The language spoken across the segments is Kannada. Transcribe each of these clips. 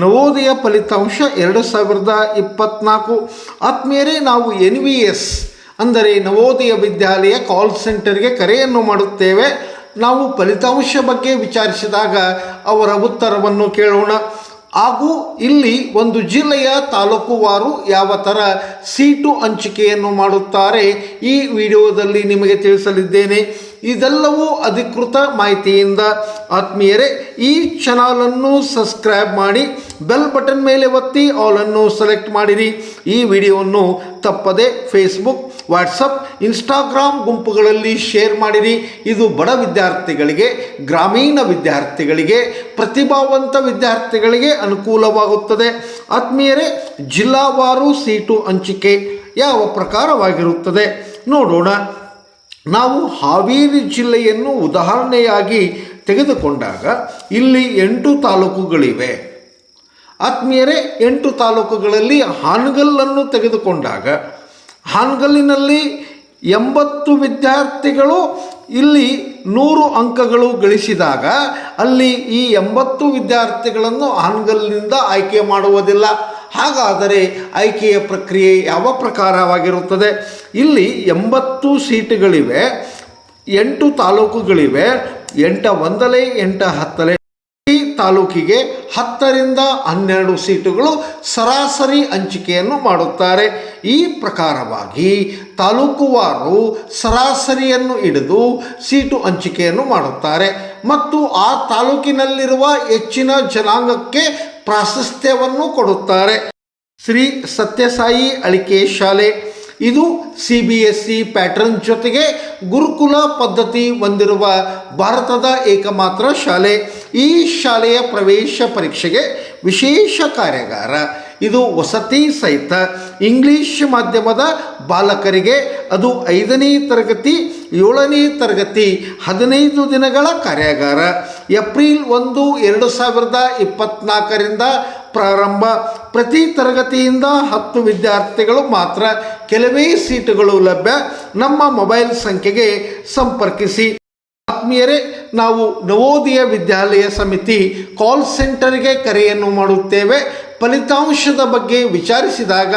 ನವೋದಯ ಫಲಿತಾಂಶ ಎರಡು ಸಾವಿರದ ಇಪ್ಪತ್ನಾಲ್ಕು. ಆತ್ಮೀಯರೇ, ನಾವು ಎನ್ ವಿ ಎಸ್ ಅಂದರೆ ನವೋದಯ ವಿದ್ಯಾಲಯ ಕಾಲ್ ಸೆಂಟರ್ಗೆ ಕರೆಯನ್ನು ಮಾಡುತ್ತೇವೆ. ನಾವು ಫಲಿತಾಂಶ ಬಗ್ಗೆ ವಿಚಾರಿಸಿದಾಗ ಅವರ ಉತ್ತರವನ್ನು ಕೇಳೋಣ. ಹಾಗೂ ಇಲ್ಲಿ ಒಂದು ಜಿಲ್ಲೆಯ ತಾಲೂಕುವಾರು ಯಾವ ಥರ ಸೀಟು ಹಂಚಿಕೆಯನ್ನು ಮಾಡುತ್ತಾರೆ ಈ ವಿಡಿಯೋದಲ್ಲಿ ನಿಮಗೆ ತಿಳಿಸಲಿದ್ದೇನೆ. ಇದೆಲ್ಲವೂ ಅಧಿಕೃತ ಮಾಹಿತಿಯಿಂದ ಆತ್ಮೀಯರೇ, ಈ ಚಾನಲನ್ನು ಸಬ್ಸ್ಕ್ರೈಬ್ ಮಾಡಿ ಬೆಲ್ ಬಟನ್ ಮೇಲೆ ಒತ್ತಿ ಆಲನ್ನು ಸೆಲೆಕ್ಟ್ ಮಾಡಿರಿ. ಈ ವಿಡಿಯೋವನ್ನು ತಪ್ಪದೆ ಫೇಸ್ಬುಕ್ ವಾಟ್ಸಪ್ ಇನ್ಸ್ಟಾಗ್ರಾಮ್ ಗುಂಪುಗಳಲ್ಲಿ ಶೇರ್ ಮಾಡಿರಿ. ಇದು ಬಡ ವಿದ್ಯಾರ್ಥಿಗಳಿಗೆ, ಗ್ರಾಮೀಣ ವಿದ್ಯಾರ್ಥಿಗಳಿಗೆ, ಪ್ರತಿಭಾವಂತ ವಿದ್ಯಾರ್ಥಿಗಳಿಗೆ ಅನುಕೂಲವಾಗುತ್ತದೆ. ಆತ್ಮೀಯರೇ, ಜಿಲ್ಲಾವಾರು ಸೀಟು ಹಂಚಿಕೆ ಯಾವ ಪ್ರಕಾರವಾಗಿರುತ್ತದೆ? ನೋಡೋಣ. ನಾವು ಹಾವೇರಿ ಜಿಲ್ಲೆಯನ್ನು ಉದಾಹರಣೆಯಾಗಿ ತೆಗೆದುಕೊಂಡಾಗ ಇಲ್ಲಿ ಎಂಟು ತಾಲೂಕುಗಳಿವೆ. ಆತ್ಮೀಯರೇ, ಎಂಟು ತಾಲೂಕುಗಳಲ್ಲಿ ಹಾನಗಲ್ಲನ್ನು ತೆಗೆದುಕೊಂಡಾಗ ಹಾನಗಲ್ಲಿನಲ್ಲಿ ಎಂಬತ್ತು ವಿದ್ಯಾರ್ಥಿಗಳು, ಇಲ್ಲಿ ನೂರು ಅಂಕಗಳು ಗಳಿಸಿದಾಗ ಅಲ್ಲಿ ಈ ಎಂಬತ್ತು ವಿದ್ಯಾರ್ಥಿಗಳನ್ನು ಹಾನಗಲ್ಲಿನಿಂದ ಆಯ್ಕೆ ಮಾಡುವುದಿಲ್ಲ. ಹಾಗಾದರೆ ಆಯ್ಕೆಯ ಪ್ರಕ್ರಿಯೆ ಯಾವ ಪ್ರಕಾರವಾಗಿರುತ್ತದೆ? ಇಲ್ಲಿ ಎಂಬತ್ತು ಸೀಟುಗಳಿವೆ ಎಂಟು ತಾಲೂಕುಗಳಿವೆ ಎಂಟ ಒಂದಲೇ ಎಂಟ ಹತ್ತಲೇ ತಾಲೂಕಿಗೆ ಹತ್ತರಿಂದ ಹನ್ನೆರಡು ಸೀಟುಗಳು ಸರಾಸರಿ ಹಂಚಿಕೆಯನ್ನು ಮಾಡುತ್ತಾರೆ. ಈ ಪ್ರಕಾರವಾಗಿ ತಾಲೂಕುವಾರು ಸರಾಸರಿಯನ್ನು ಹಿಡಿದು ಸೀಟು ಹಂಚಿಕೆಯನ್ನು ಮಾಡುತ್ತಾರೆ. ಮತ್ತು ಆ ತಾಲೂಕಿನಲ್ಲಿರುವ ಹೆಚ್ಚಿನ ಜನಾಂಗಕ್ಕೆ ಪ್ರಾಶಸ್ತ್ಯವನ್ನು ಕೊಡುತ್ತಾರೆ. ಶ್ರೀ ಸತ್ಯಸಾಯಿ ಅಳಿಕೆ ಶಾಲೆ. ಇದು C B S C pattern ಜೊತೆಗೆ ಗುರುಕುಲ ಪದ್ಧತಿ ಹೊಂದಿರುವ ಭಾರತದ ಏಕಮಾತ್ರ ಶಾಲೆ. ಈ ಶಾಲೆಯ ಪ್ರವೇಶ ಪರೀಕ್ಷೆಗೆ ವಿಶೇಷ ಕಾರ್ಯಾಗಾರ. ಇದು ವಸತಿ ಸಹಿತ. ಇಂಗ್ಲಿಷ್ ಮಾಧ್ಯಮದ ಬಾಲಕರಿಗೆ ಅದು ಐದನೇ ತರಗತಿ, ಏಳನೇ ತರಗತಿ, ಹದಿನೈದು ದಿನಗಳ ಕಾರ್ಯಾಗಾರ. ಏಪ್ರಿಲ್ ಒಂದು, ಎರಡು ಸಾವಿರದ ಇಪ್ಪತ್ತ್ನಾಲ್ಕರಿಂದ ಪ್ರಾರಂಭ. ಪ್ರತಿ ತರಗತಿಯಿಂದ ಹತ್ತು ವಿದ್ಯಾರ್ಥಿಗಳು ಮಾತ್ರ. ಕೆಲವೇ ಸೀಟುಗಳು ಲಭ್ಯ. ನಮ್ಮ ಮೊಬೈಲ್ ಸಂಖ್ಯೆಗೆ ಸಂಪರ್ಕಿಸಿ. ಆತ್ಮೀಯರೇ ನಾವು ನವೋದಯ ವಿದ್ಯಾಲಯ ಸಮಿತಿ ಕಾಲ್ ಸೆಂಟರ್ಗೆ ಕರೆಯನ್ನು ಮಾಡುತ್ತೇವೆ ಫಲಿತಾಂಶದ ಬಗ್ಗೆ ವಿಚಾರಿಸಿದಾಗ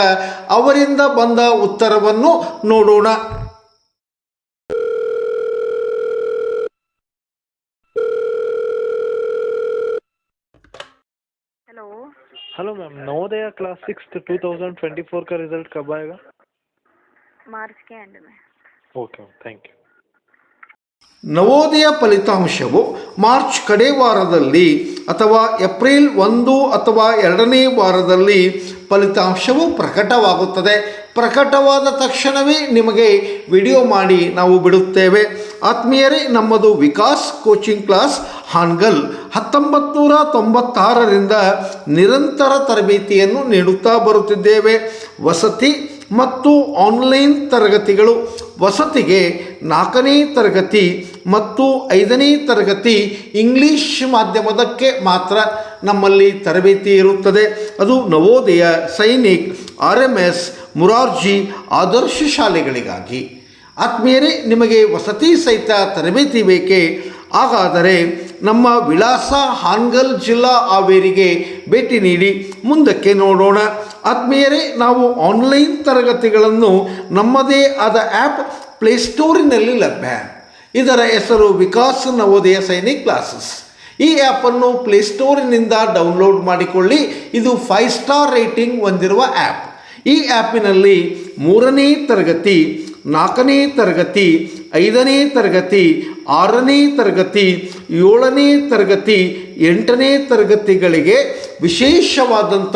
ಅವರಿಂದ ಬಂದ ಉತ್ತರವನ್ನು ನೋಡೋಣ hello hello ma'am Navodaya class six two thousand twenty four का रिजल्ट कब आएगा मार्च के एंड में okay ma'am thank you Navodaya ಫಲಿತಾಂಶವು ಮಾರ್ಚ್ ಕಡೆ ವಾರದಲ್ಲಿ ಅಥವಾ ಏಪ್ರಿಲ್ ಒಂದು ಅಥವಾ ಎರಡನೇ ವಾರದಲ್ಲಿ ಫಲಿತಾಂಶವು ಪ್ರಕಟವಾಗುತ್ತದೆ. ಪ್ರಕಟವಾದ ತಕ್ಷಣವೇ ನಿಮಗೆ ವಿಡಿಯೋ ಮಾಡಿ ನಾವು ಬಿಡುತ್ತೇವೆ. ಆತ್ಮೀಯರೇ, ನಮ್ಮದು ವಿಕಾಸ್ ಕೋಚಿಂಗ್ ಕ್ಲಾಸ್ ಹಾನ್ಗಲ್ ಹತ್ತೊಂಬತ್ತು ನೂರ ತೊಂಬತ್ತಾರರಿಂದ ನಿರಂತರ ತರಬೇತಿಯನ್ನು ನೀಡುತ್ತಾ ಬರುತ್ತಿದ್ದೇವೆ. ವಸತಿ ಮತ್ತು ಆನ್ಲೈನ್ ತರಗತಿಗಳು. ವಸತಿಗೆ ನಾಲ್ಕನೇ ತರಗತಿ ಮತ್ತು ಐದನೇ ತರಗತಿ ಇಂಗ್ಲಿಷ್ ಮಾಧ್ಯಮದಕ್ಕೆ ಮಾತ್ರ ನಮ್ಮಲ್ಲಿ ತರಬೇತಿ ಇರುತ್ತದೆ. ಅದು Navodaya Sainik R M S Murarji Adarsha ಶಾಲೆಗಳಿಗಾಗಿ. ಆತ್ಮೀಯರೇ, ನಿಮಗೆ ವಸತಿ ಸಹಿತ ತರಬೇತಿ ಬೇಕೇ? ಹಾಗಾದರೆ ನಮ್ಮ ವಿಳಾಸ ಹಾನ್ಗಲ್ ಜಿಲ್ಲಾ ಹಾವೇರಿಗೆ ಭೇಟಿ ನೀಡಿ, ಮುಂದಕ್ಕೆ ನೋಡೋಣ. ಆತ್ಮೀಯರೇ, ನಾವು ಆನ್ಲೈನ್ ತರಗತಿಗಳನ್ನು ನಮ್ಮದೇ ಆದ ಆ್ಯಪ್ ಪ್ಲೇಸ್ಟೋರಿನಲ್ಲಿ ಲಭ್ಯ. ಇದರ ಹೆಸರು ವಿಕಾಸ್ ನವೋದಯ ಸೈನಿಕ್ ಕ್ಲಾಸಸ್. ಈ ಆ್ಯಪನ್ನು ಪ್ಲೇಸ್ಟೋರಿನಿಂದ ಡೌನ್ಲೋಡ್ ಮಾಡಿಕೊಳ್ಳಿ. ಇದು ಫೈವ್ ಸ್ಟಾರ್ ರೇಟಿಂಗ್ ಹೊಂದಿರುವ ಆ್ಯಪ್. ಈ ಆ್ಯಪಿನಲ್ಲಿ ಮೂರನೇ ತರಗತಿ, ನಾಲ್ಕನೇ ತರಗತಿ, ಐದನೇ ತರಗತಿ, ಆರನೇ ತರಗತಿ, ಏಳನೇ ತರಗತಿ, ಎಂಟನೇ ತರಗತಿಗಳಿಗೆ ವಿಶೇಷವಾದಂಥ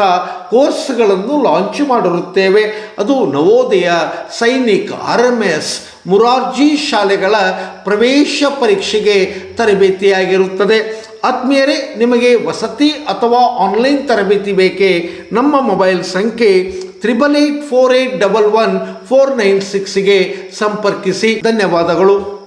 ಕೋರ್ಸ್ಗಳನ್ನು ಲಾಂಚ್ ಮಾಡಿರುತ್ತೇವೆ. ಅದು Navodaya Sainik R M S Murarji ಶಾಲೆಗಳ ಪ್ರವೇಶ ಪರೀಕ್ಷೆಗೆ ತರಬೇತಿಯಾಗಿರುತ್ತದೆ. ಆತ್ಮೀಯರೇ, ನಿಮಗೆ ವಸತಿ ಅಥವಾ ಆನ್ಲೈನ್ ತರಬೇತಿ ಬೇಕೇ? ನಮ್ಮ ಮೊಬೈಲ್ ಸಂಖ್ಯೆ triple eight four eight double one four nine ಸಿಕ್ಸ್ಗೆ ಸಂಪರ್ಕಿಸಿ. ಧನ್ಯವಾದಗಳು.